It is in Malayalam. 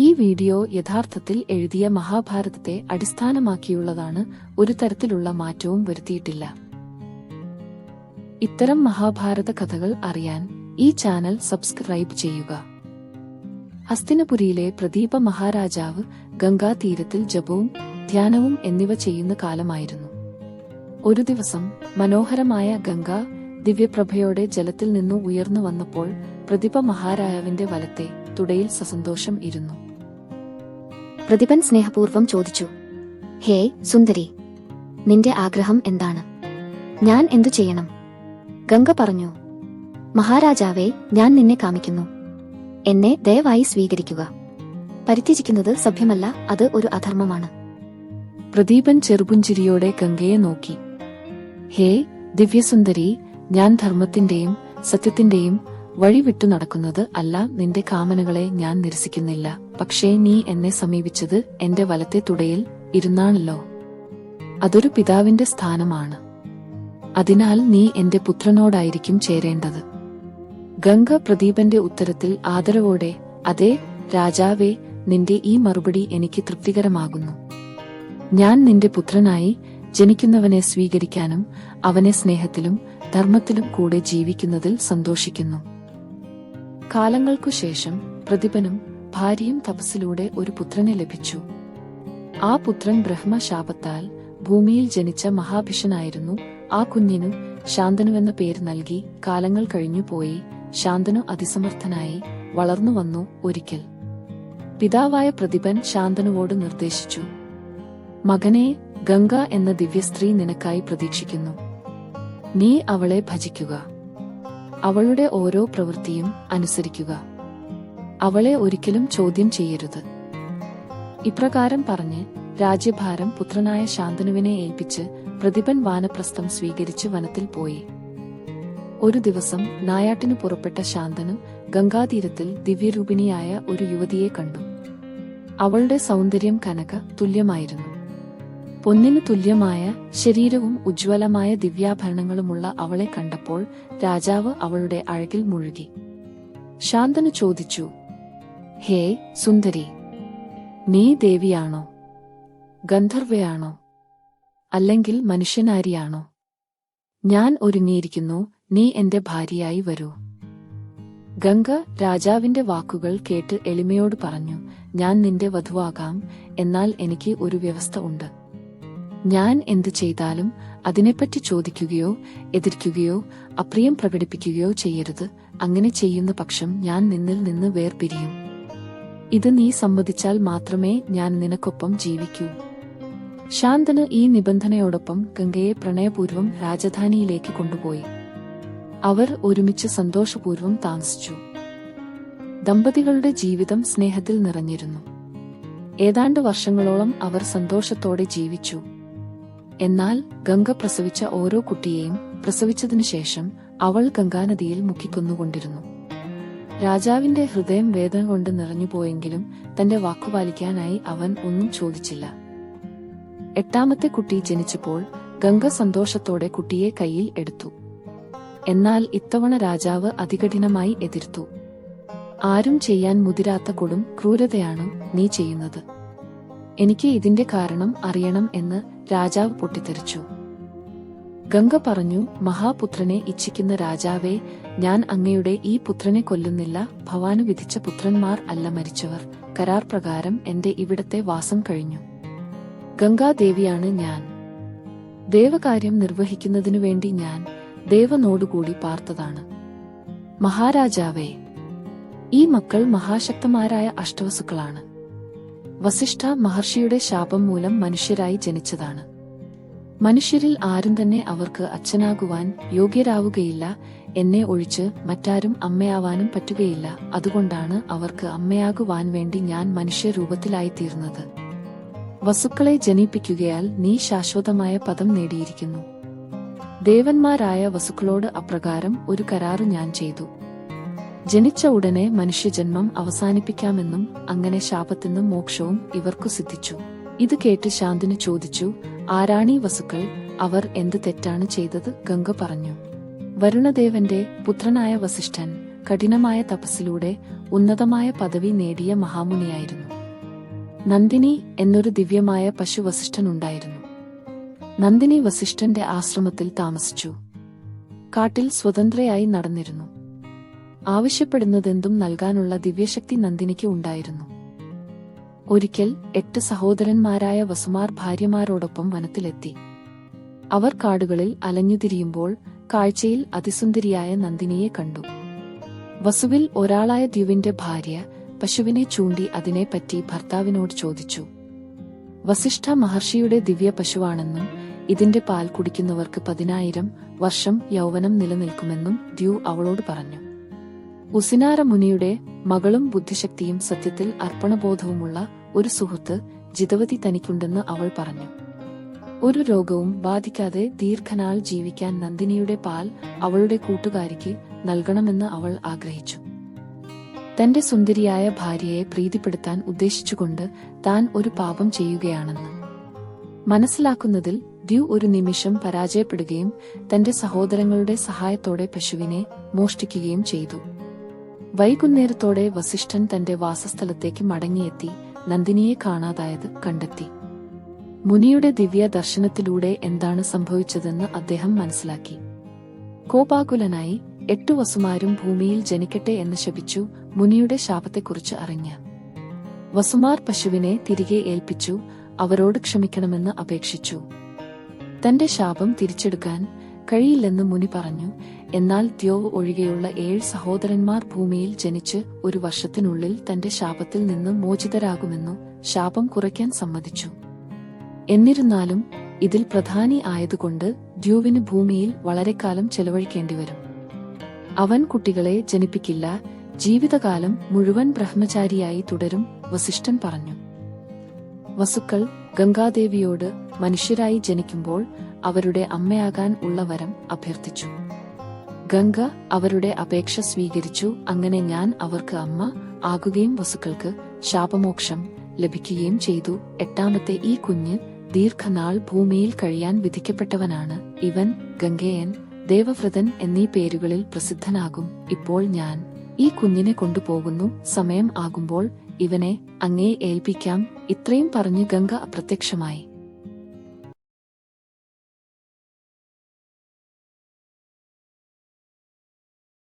ഈ വീഡിയോ യഥാർത്ഥത്തിൽ എഴുതിയ മഹാഭാരതത്തെ അടിസ്ഥാനമാക്കിയുള്ളതാണ് ഒരു തരത്തിലുള്ള മാറ്റവും വരുത്തിയിട്ടില്ല. ഇത്തരം മഹാഭാരത കഥകൾ അറിയാൻ ഈ ചാനൽ സബ്സ്ക്രൈബ് ചെയ്യുക. ഹസ്തിനപുരിയിലെ പ്രദീപ മഹാരാജാവ് ഗംഗാതീരത്തിൽ ജപവും ധ്യാനവും എന്നിവ ചെയ്യുന്ന കാലമായിരുന്നു. ഒരു ദിവസം മനോഹരമായ ഗംഗ ദിവ്യപ്രഭയോടെ ജലത്തിൽ നിന്നു ഉയർന്നു വന്നപ്പോൾ പ്രദീപ മഹാരാജാവിന്റെ വലത്തെ തുടയിൽ സസന്തോഷം ഇരുന്നു. പ്രതിപൻ സ്നേഹപൂർവം ചോദിച്ചു ഹേ സുന്ദരി നിന്റെ ആഗ്രഹം എന്താണ്? ഞാൻ എന്തു ചെയ്യണം? ഗംഗ പറഞ്ഞു മഹാരാജാവേ ഞാൻ നിന്നെ കാമിക്കുന്നു. എന്നെ ദയവായി സ്വീകരിക്കുക. പരിത്യജിക്കുന്നത് സഭ്യമല്ല അത് ഒരു അധർമ്മമാണ്. പ്രദീപൻ ചെറുപുഞ്ചിരിയോടെ ഗംഗയെ നോക്കി ഹേ ദിവ്യസുന്ദരി ഞാൻ ധർമ്മത്തിന്റെയും സത്യത്തിന്റെയും വഴി വിട്ടു നടക്കുന്നത് അല്ല നിന്റെ കാമനകളെ ഞാൻ നിരസിക്കുന്നില്ല. പക്ഷേ നീ എന്നെ സമീപിച്ചത് എന്റെ വലത്തെ തുടയിൽ ഇരുന്നാണല്ലോ. അതൊരു പിതാവിന്റെ സ്ഥാനമാണ്. അതിനാൽ നീ എന്റെ പുത്രനോടായിരിക്കും ചേരേണ്ടത്. ഗംഗ പ്രദീപന്റെ ഉത്തരത്തിൽ ആദരവോടെ അതെ രാജാവേ നിന്റെ ഈ മറുപടി എനിക്ക് തൃപ്തികരമാകുന്നു. ഞാൻ നിന്റെ പുത്രനായി ജനിക്കുന്നവനെ സ്വീകരിക്കാനും അവനെ സ്നേഹത്തിലും ധർമ്മത്തിലും കൂടെ ജീവിക്കുന്നതിൽ സന്തോഷിക്കുന്നു. കാലങ്ങൾക്കു ശേഷം പ്രതിപനും ഭാര്യയും തപസ്സിലൂടെ ഒരു പുത്രനെ ലഭിച്ചു. ആ പുത്രൻ ബ്രഹ്മശാപത്താൽ ഭൂമിയിൽ ജനിച്ച മഹാഭിഷനായിരുന്നു. ആ കുഞ്ഞിനു ശാന്തനുവെന്ന പേര് നൽകി കാലങ്ങൾ കഴിഞ്ഞു പോയി. ശാന്തനു അതിസമർത്ഥനായി വളർന്നു വന്നു ഒരിക്കൽ. പിതാവായ പ്രതിപൻ ശാന്തനുവോട് നിർദ്ദേശിച്ചു മകനെ ഗംഗ എന്ന ദിവ്യസ്ത്രീ നിനക്കായി പ്രതീക്ഷിക്കുന്നു. നീ അവളെ ഭജിക്കുക. അവളുടെ ഓരോ പ്രവൃത്തിയും അനുസരിക്കുക. അവളെ ഒരിക്കലും ചോദ്യം ചെയ്യരുത്. ഇപ്രകാരം പറഞ്ഞ് രാജ്യഭാരം പുത്രനായ ശാന്തനുവിനെ ഏൽപ്പിച്ച് പ്രതിപൻ വാനപ്രസ്ഥം സ്വീകരിച്ച് വനത്തിൽ പോയി. ഒരു ദിവസം നായാട്ടിനു പുറപ്പെട്ട ശാന്തനു ഗംഗാതീരത്തിൽ ദിവ്യരൂപിണിയായ ഒരു യുവതിയെ കണ്ടു. അവളുടെ സൗന്ദര്യം കനക തുല്യമായിരുന്നു. പൊന്നിന് തുല്യമായ ശരീരവും ഉജ്ജ്വലമായ ദിവ്യാഭരണങ്ങളുമുള്ള അവളെ കണ്ടപ്പോൾ രാജാവ് അവളുടെ അഴകിൽ മുഴുകി. ശാന്തനു ചോദിച്ചു ഹേ സുന്ദരി നീ ദേവിയാണോ? ഗന്ധർവയാണോ? അല്ലെങ്കിൽ മനുഷ്യനാരിയാണോ? ഞാൻ ഒരുങ്ങിയിരിക്കുന്നു നീ എന്റെ ഭാര്യയായി വരൂ ഗംഗ രാജാവിന്റെ വാക്കുകൾ കേട്ട് എളിമയോട് പറഞ്ഞു ഞാൻ നിന്റെ വധുവാകാം എന്നാൽ എനിക്ക് ഒരു വ്യവസ്ഥ ഉണ്ട്. ഞാൻ എന്തു ചെയ്താലും അതിനെപ്പറ്റി ചോദിക്കുകയോ എതിർക്കുകയോ അപ്രിയം പ്രകടിപ്പിക്കുകയോ ചെയ്യരുത്. അങ്ങനെ ചെയ്യുന്ന പക്ഷം ഞാൻ നിന്നിൽ നിന്ന് വേർപിരിയും. ഇത് നീ സമ്മതിച്ചാൽ മാത്രമേ ഞാൻ നിനക്കൊപ്പം ജീവിക്കൂ. ശാന്തന് ഈ നിബന്ധനയോടൊപ്പം ഗംഗയെ പ്രണയപൂർവം രാജധാനിയിലേക്ക് കൊണ്ടുപോയി. അവർ ഒരുമിച്ച് സന്തോഷപൂർവം താമസിച്ചു. ദമ്പതികളുടെ ജീവിതം സ്നേഹത്തിൽ നിറഞ്ഞിരുന്നു. ഏതാണ്ട് വർഷങ്ങളോളം അവർ സന്തോഷത്തോടെ ജീവിച്ചു. എന്നാൽ ഗംഗ പ്രസവിച്ച ഓരോ കുട്ടിയെയും പ്രസവിച്ചതിനു ശേഷം അവൾ ഗംഗാനദിയിൽ മുക്കിക്കൊന്നുകൊണ്ടിരുന്നു. രാജാവിന്റെ ഹൃദയം വേദന കൊണ്ട് നിറഞ്ഞുപോയെങ്കിലും തന്റെ വാക്കുപാലിക്കാനായി അവൻ ഒന്നും ചോദിച്ചില്ല. എട്ടാമത്തെ കുട്ടി ജനിച്ചപ്പോൾ ഗംഗ സന്തോഷത്തോടെ കുട്ടിയെ കയ്യിൽ എടുത്തു. എന്നാൽ ഇത്തവണ രാജാവ് അതികഠിനമായി എതിർത്തു. ആരും ചെയ്യാൻ മുതിരാത്ത കൊടും ക്രൂരതയാണ് നീ ചെയ്യുന്നത്. എനിക്ക് ഇതിന്റെ കാരണം അറിയണം എന്ന് രാജാവ് പൊട്ടിത്തെറിച്ചു. ഗംഗ പറഞ്ഞു മഹാപുത്രനെ ഇച്ഛിക്കുന്ന രാജാവേ ഞാൻ അങ്ങയുടെ ഈ പുത്രനെ കൊല്ലുന്നില്ല. ഭവാനു വിധിച്ച പുത്രന്മാർ അല്ല മരിച്ചവർ. കരാർ പ്രകാരം എന്റെ ഇവിടത്തെ വാസം കഴിഞ്ഞു. ഗംഗാദേവിയാണ് ഞാൻ. ദേവകാര്യം നിർവഹിക്കുന്നതിനു വേണ്ടി ഞാൻ ദേവനോടുകൂടി പാർത്തതാണ്. മഹാരാജാവേ ഈ മക്കൾ മഹാശക്തമാരായ അഷ്ടവസുക്കളാണ്. വസിഷ്ഠ മഹർഷിയുടെ ശാപം മൂലം മനുഷ്യരായി ജനിച്ചതാണ്. മനുഷ്യരിൽ ആരും തന്നെ അവർക്ക് അച്ഛനാകുവാൻ യോഗ്യരാവുകയില്ല എന്നെ ഒഴിച്ച് മറ്റാരും അമ്മയാവാനും പറ്റുകയില്ല. അതുകൊണ്ടാണ് അവർക്ക് അമ്മയാകുവാൻ വേണ്ടി ഞാൻ മനുഷ്യരൂപത്തിലായിത്തീർന്നത്. വസുക്കളെ ജനിപ്പിക്കുകയാൽ നീ ശാശ്വതമായ പദം നേടിയിരിക്കുന്നു. ദേവന്മാരായ വസുക്കളോട് അപ്രകാരം ഒരു കരാറ് ഞാൻ ചെയ്തു. ജനിച്ച ഉടനെ മനുഷ്യജന്മം അവസാനിപ്പിക്കാമെന്നും അങ്ങനെ ശാപത്തിനും മോക്ഷവും ഇവർക്കു സിദ്ധിച്ചു. ഇത് കേട്ട് ശാന്തിന് ചോദിച്ചു ആരാണീ വസുക്കൾ? അവർ എന്ത് തെറ്റാണ് ചെയ്തത്? ഗംഗ പറഞ്ഞു. വരുണദേവന്റെ പുത്രനായ വസിഷ്ഠൻ കഠിനമായ തപസ്സിലൂടെ ഉന്നതമായ പദവി നേടിയ മഹാമുനിയായിരുന്നു. നന്ദിനി എന്നൊരു ദിവ്യമായ പശു വസിഷ്ഠനുണ്ടായിരുന്നു നന്ദിനി വസിഷ്ഠന്റെ ആശ്രമത്തിൽ താമസിച്ചു. കാട്ടിൽ സ്വതന്ത്രയായി നടന്നിരുന്നു. ആവശ്യപ്പെടുന്നതെന്തും നൽകാനുള്ള ദിവ്യശക്തി നന്ദിനിക്ക് ഉണ്ടായിരുന്നു. ഒരിക്കൽ എട്ട് സഹോദരന്മാരായ വസുമാർ ഭാര്യമാരോടൊപ്പം വനത്തിലെത്തി. അവർ കാടുകളിൽ അലഞ്ഞുതിരിയുമ്പോൾ കാഴ്ചയിൽ അതിസുന്ദരിയായ നന്ദിനിയെ കണ്ടു. വസുവിൽ ഒരാളായ ദ്യുവിന്റെ ഭാര്യ പശുവിനെ ചൂണ്ടി അതിനെപ്പറ്റി ഭർത്താവിനോട് ചോദിച്ചു. വസിഷ്ഠ മഹർഷിയുടെ ദിവ്യ പശുവാണെന്നും ഇതിന്റെ പാൽ കുടിക്കുന്നവർക്ക് പതിനായിരം വർഷം യൗവനം നിലനിൽക്കുമെന്നും ദ്യു അവളോട് പറഞ്ഞു. ഉസിനാര മുനിയുടെ മകളും ബുദ്ധിശക്തിയും സത്യത്തിൽ അർപ്പണബോധവുമുള്ള ഒരു സുഹൃത്ത് ജിതവതി തനിക്കുണ്ടെന്ന് അവൾ പറഞ്ഞു. ഒരു രോഗവും ബാധിക്കാതെ ദീർഘനാൾ ജീവിക്കാൻ നന്ദിനിയുടെ പാൽ അവളുടെ കൂട്ടുകാരിക്ക് നൽകണമെന്ന് അവൾ ആഗ്രഹിച്ചു. തന്റെ സുന്ദരിയായ ഭാര്യയെ പ്രീതിപ്പെടുത്താൻ ഉദ്ദേശിച്ചുകൊണ്ട് താൻ ഒരു പാപം ചെയ്യുകയാണെന്ന്. മനസ്സിലാക്കുന്നതിൽ ദ്യു ഒരു നിമിഷം പരാജയപ്പെടുകയും തന്റെ സഹോദരങ്ങളുടെ സഹായത്തോടെ പശുവിനെ മോഷ്ടിക്കുകയും ചെയ്തു. വൈകുന്നേരത്തോടെ വസിഷ്ഠൻ തന്റെ വാസസ്ഥലത്തേക്ക് മടങ്ങിയെത്തി നന്ദിനിയെ കാണാതായത് കണ്ടെത്തി. മുനിയുടെ ദിവ്യ ദർശനത്തിലൂടെ എന്താണ് സംഭവിച്ചതെന്ന് അദ്ദേഹം മനസ്സിലാക്കി. കോപാകുലനായി എട്ടു വസുമാരും ഭൂമിയിൽ ജനിക്കട്ടെ എന്ന് ശപിച്ചു മുനിയുടെ ശാപത്തെക്കുറിച്ച് അറിഞ്ഞ. വസുമാർ പശുവിനെ തിരികെ ഏൽപ്പിച്ചു അവരോട് ക്ഷമിക്കണമെന്ന് അപേക്ഷിച്ചു. തന്റെ ശാപം തിരിച്ചെടുക്കാൻ കഴിയില്ലെന്ന് മുനി പറഞ്ഞു. എന്നാൽ ദ്യോവ് ഒഴികെയുള്ള ഏഴ് സഹോദരന്മാർ ഭൂമിയിൽ ജനിച്ച് ഒരു വർഷത്തിനുള്ളിൽ തന്റെ ശാപത്തിൽ നിന്ന് മോചിതരാകുമെന്നു ശാപം കുറയ്ക്കാൻ സമ്മതിച്ചു. എന്നിരുന്നാലും ഇതിൽ പ്രധാനി ആയതുകൊണ്ട് ദ്യൂവിന് ഭൂമിയിൽ വളരെ വളരെക്കാലം ചെലവഴിക്കേണ്ടിവരും. അവൻ കുട്ടികളെ ജനിപ്പിക്കില്ല ജീവിതകാലം മുഴുവൻ ബ്രഹ്മചാരിയായി തുടരും വസിഷ്ഠൻ പറഞ്ഞു. വസുക്കൾ ഗംഗാദേവിയോട് മനുഷ്യരായി ജനിക്കുമ്പോൾ അവരുടെ അമ്മയാകാൻ ഉള്ള വരം അഭ്യർത്ഥിച്ചു. ഗംഗ അവരുടെ അപേക്ഷ സ്വീകരിച്ചു. അങ്ങനെ ഞാൻ അവർക്ക് അമ്മ ആകുകയും വസുക്കൾക്ക് ശാപമോക്ഷം ലഭിക്കുകയും ചെയ്തു. എട്ടാമത്തെ ഈ കുഞ്ഞ് ദീർഘനാൾ ഭൂമിയിൽ കഴിയാൻ വിധിക്കപ്പെട്ടവനാണ്. ഇവൻ ഗംഗയൻ ദേവവ്രതൻ എന്നീ പേരുകളിൽ പ്രസിദ്ധനാകും. ഇപ്പോൾ ഞാൻ ഈ കുഞ്ഞിനെ കൊണ്ടുപോകുന്നു. സമയം ആകുമ്പോൾ ഇവനെ അങ്ങേ ഏൽപ്പിക്കാം. ഇത്രയും പറഞ്ഞ് ഗംഗ അപ്രത്യക്ഷമായി.